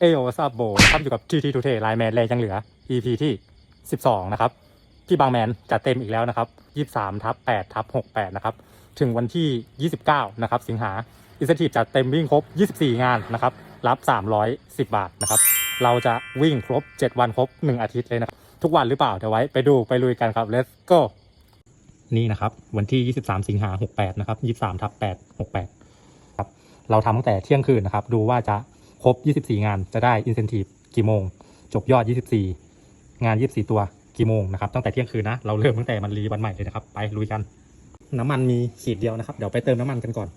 เอโอซาโบนะครับอยู่กับทีทีทูเทไลแมนแรงยังเหลือ EP ที่ 12 นะครับพี่บางแมนจัดเต็มอีกแล้วนะครับ 23ทับ8ทับ68 นะครับ ถึงวันที่ 29 นะครับ สิงหาอิสทีฟจัดเต็มวิ่งครบ 24 งานนะครับ รับ 310 บาทนะครับ เราจะวิ่งครบ 7 วันครบ 1 อาทิตย์เลยนะครับ ทุกวันหรือเปล่า เดี๋ยวไว้ไปดูไปลุยกันครับ let's go นี่นะครับ วันที่ 23 สิงหา68 นะครับ 23ทับ8 68 ครับ เราทำตั้งแต่เที่ยงคืนนะครับ ดูว่าจะ ครบ 24 งานจะได้ incentive กี่โมง จบยอด 24 งาน 24 ตัวกี่โมงนะครับตั้งแต่เที่ยงคืนนะเราเริ่มตั้งแต่มันรีวันใหม่เลยนะครับ ไปลุยกัน น้ำมันมีขีดเดียวนะครับ เดี๋ยวไปเติมน้ำมันกันก่อน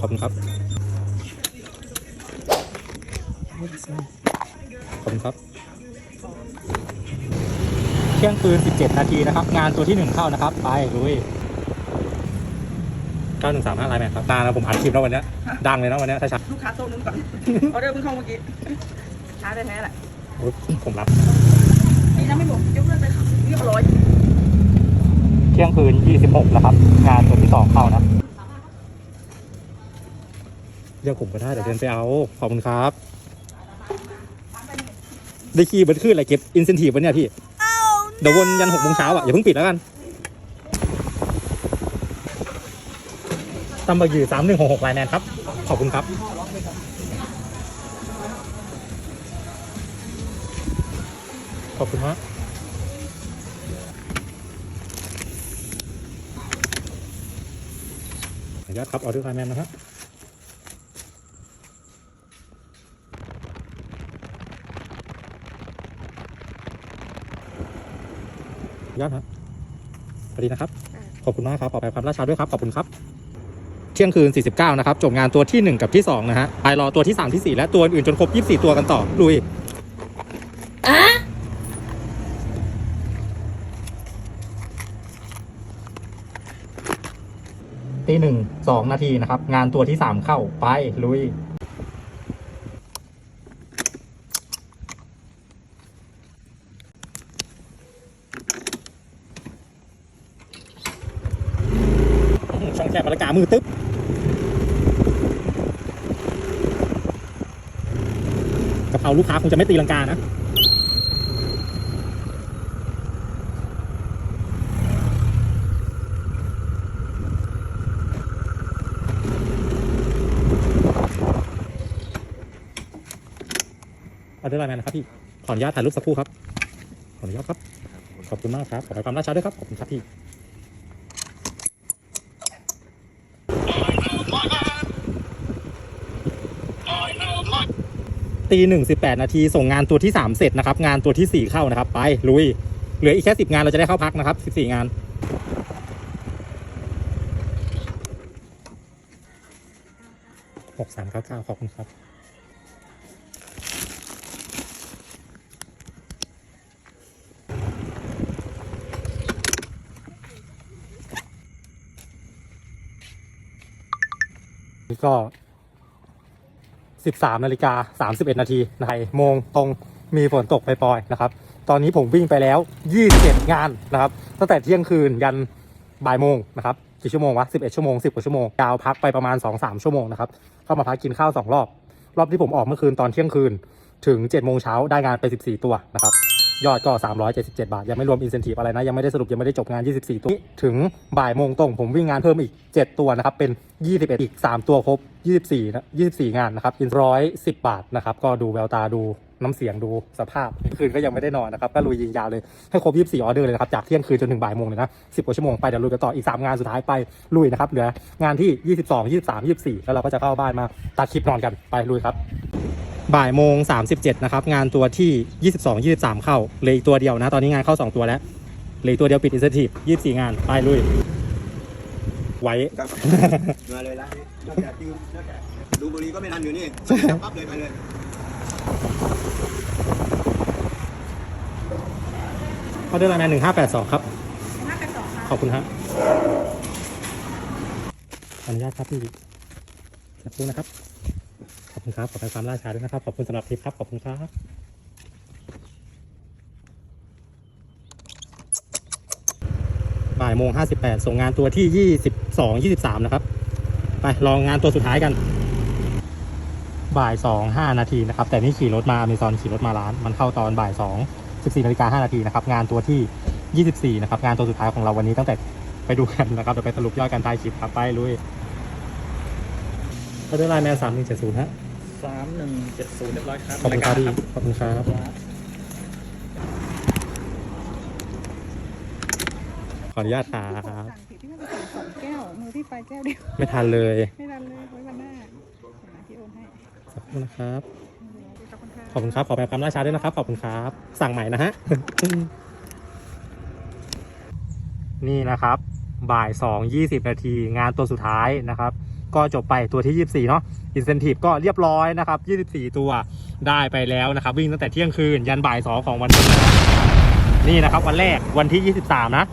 ขอบคุณครับขอบคุณครับเที่ยงคืน 17 นาทีนะครับ งานตัวที่ 1 เข้านะครับ ไปลุย 9135ไลน์แมนครับตานะผมอัดคลิปแล้ววันเนี้ยดังเลยนะวันเนี้ยถ้าชัด ลูกค้าโต๊ะนู้นก่อน ออเดอร์เพิ่งเข้าเมื่อกี้ ช้าแท้ๆแหละ โอ๊ยผมรับ นี่นะไม่บอกยกเลิกไปค่ะเรียบร้อย เที่ยงคืน 26 แล้วครับ งานตัวที่ 2 เข้านะ เรียกผมก็ได้เดี๋ยวเดินไปเอา ขอบคุณครับ ได้คีย์เบิร์ดขึ้นอะไรเก็บอินเซนティブวะเนี่ยพี่ เดี๋ยววนยันหกโมงเช้าอ่ะ อย่าเพิ่งปิดแล้วกัน ตำบักอยู่สามหนึ่งหกหกไลน์แมนครับ ขอบคุณครับขอบคุณฮะขออนุญาตครับออเดอร์ไลน์แมนนะฮะขออนุญาตฮะสวัสดีนะครับ ขอบคุณมากครับขอไปความราชาด้วยครับ ขอบคุณครับ เที่ยงคืน 49 นะครับ จบงานตัวที่ 1 กับที่ 2 นะฮะไปรอตัวที่ 3 ที่ 4 และตัวอื่นจนครบ 24 ตัวกันต่อ ลุยตีหนึ่งสองนาทีนะครับ งานตัวที่สามเข้าไปลุย ช่องแคบปากกา มือตึ๊บกะเพราลูกค้าคงจะไม่ตีลังกานะออเดอร์ไลน์แมนนะครับพี่ ขออนุญาตถ่ายรูปสักครู่ครับ ขออนุญาตครับ ขอบคุณมากครับ ขอความราชาด้วยครับ ขอบคุณครับพี่ ตีหนึ่งสิบแปดนาทีส่งงานตัวที่สามเสร็จนะครับ งานตัวที่สี่เข้านะครับ ไปลุย เหลืออีกแค่สิบงานเราจะได้เข้าพักนะครับสิบสี่งานหกสามเก้าเก้าขอบคุณครับก็ 13นาฬิกา31นาทีนะครโมงตรงมีฝนตกไปปล่อยนะครับ ตอนนี้ผมวิ่งไปแล้ว 27 งานนะครับ ตั้งแต่เที่ยงคืนยันบ่ายโมงนะครับกี่ชั่วโมงวะ11 ชั่วโมง 10 กว่าชั่วโมงยาวพักไปประมาณ 2-3 ชั่วโมงนะครับ เข้ามาพักกินข้าว 2 รอบ รอบที่ผมออกเมื่อคืนตอนเที่ยงคืน ถึง7โมงเช้าได้งานไป 14 ตัวนะครับ ยอดก็ 377 บาท ยังไม่รวมอินเซนティブอะไรนะ ยังไม่ได้สรุป ยังไม่ได้จบงาน 24 ตัว ถึงบ่ายโมงตรง ผมวิ่งงานเพิ่มอีก 7 ตัวนะครับ เป็น 21 อีก 3 ตัวครบ 24 นะ 24 งานนะครับอินร้อยสิบบาทนะครับ ก็ดูแววตาดูน้ำเสียงดูสภาพเมื่อคืนก็ยังไม่ได้นอนนะครับ ก็ลุยยิงยาวเลย ให้ครบ 24 ออเดอร์เลยนะครับ จากเที่ยงคืนจนถึงบ่ายโมงเลยนะ 10 กว่าชั่วโมงไปเดี๋ยวลุยกันต่ออีก 3 งานสุดท้ายไปลุยนะครับ เหลืองานที่ 22 23 24 แล้วเราก็จะเข้าบ้านมาตัดคลิปนอนกันไปลุยครับ บ่ายโมง 37 นะครับ งานตัวที่ 22 23 เข้าเลยอีกตัวเดียวนะ ตอนนี้งานเข้า 2 ตัวแล้วเลยตัวเดียวปิดอินสติที24 งาน ไปลุย ไว้ มาเลยละนอกยืมนดูบุรีก็ไม่ทันอยู่นี่ปั๊บเลยไปเลยเขาเดินไาน์แมน1582 ครับ ห้าแปดสองค่ะขอบคุณฮะขออนุญาตครับพี่สักครู่นะครับ คุณครับ ขอไปความล่าช้าด้วยนะครับ ขอบคุณสำหรับทิปครับ ขอบคุณครับบ่ายโมง58ส่งงานตัวที่22 23นะครับ ไปลองงานตัวสุดท้ายกัน บ่ายสองห้านาทีนะครับ แต่นี่ขี่รถมาอเมซอนขี่รถมาร้าน มันเข้าตอนบ่ายสองสิบสี่นาฬิกาห้านาทีนะครับ งานตัวที่ยี่สิบสี่นะครับ งานตัวสุดท้ายของเราวันนี้ตั้งแต่ไปดูกันนะครับเดี๋ยวไปสรุปยอดการตายคลิปครับไปลุยเขาได้ไลน์แมนสามหนึ่งเจ็ดศูนย์ฮะ สามหนึ่งเจ็ดศูนย์เรียบร้อยครับขอบคุณครับพี่ขอบคุณครับ ขออนุญาตครับ สั่งผิดที่ว่าจะสั่งสองแก้ว มือที่ไฟแก้วเดียว ไม่ทันเลยไม่ทันเลยไว้วันหน้าเดี๋ยวนะพี่โอนให้ขอบคุณนะครับ ขอบคุณค่ะ ขอบคุณครับ ขอแปลความล่าช้าด้วยนะครับ ขอบคุณครับ สั่งใหม่นะฮะ นี่นะครับ บ่ายสองยี่สิบนาทีงานตัวสุดท้ายนะครับ ก็จบไปตัวที่ยี่สี่เนาะ อินเซนティブก็เรียบร้อยนะครับยี่สิบสี่ตัวได้ไปแล้วนะครับ วิ่งตั้งแต่เที่ยงคืน ยันบ่ายสองของวันนี้นะครับนี่นะครับ วันแรกวันที่ยี่สิบสามนะ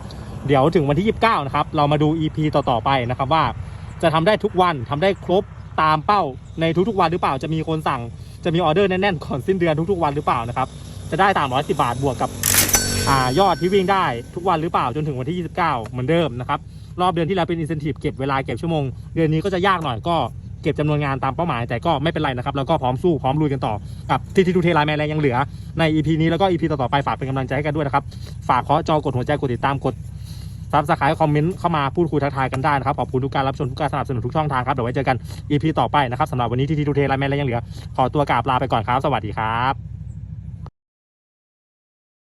เดี๋ยวถึงวันที่ยี่สิบเก้านะครับ เรามาดู EP ต่อๆไปนะครับว่า จะทำได้ทุกวันทำได้ครบตามเป้าในทุกๆวันหรือเปล่า จะมีคนสั่ง จะมีออเดอร์แน่นๆก่อนสิ้นเดือนทุกๆวันหรือเปล่านะครับ จะได้ตาม110 บาทบวกกับอ่ายอดที่วิ่งได้ทุกวันหรือเปล่าจนถึงวันที่ 29 เหมือนเดิมนะครับ รอบเดือนที่แล้วเป็นอินเซนティブเก็บเวลาเก็บชั่วโมง เดือนนี้ก็จะยากหน่อยก็เก็บจำนวนงานตามเป้าหมายแต่ก็ไม่เป็นไรนะครับ แล้วก็พร้อมสู้พร้อมลุยกันต่อกับที่ทีทูเทลแมนแรงยังเหลือใน EP นี้แล้วก็ EP ต่อๆไปฝากเป็นกำลังใจให้กันด้วยนะครับ ฝากเคาะจอกดหัวใจกดติดตามกดซับสไครต์คอมเมนต์เข้ามาพูดคุยทักทายกันได้นะครับ ขอบคุณทุกการรับชมทุกการสนับสนุนทุกช่องทางครับเดี๋ยวไว้เจอกัน EP ต่อไปนะครับสำหรับวันนี้ทีทีทูเทลแมนแรงยังเหลือขอตัวกราบลาไปก่อนครับ สวัสดีครับ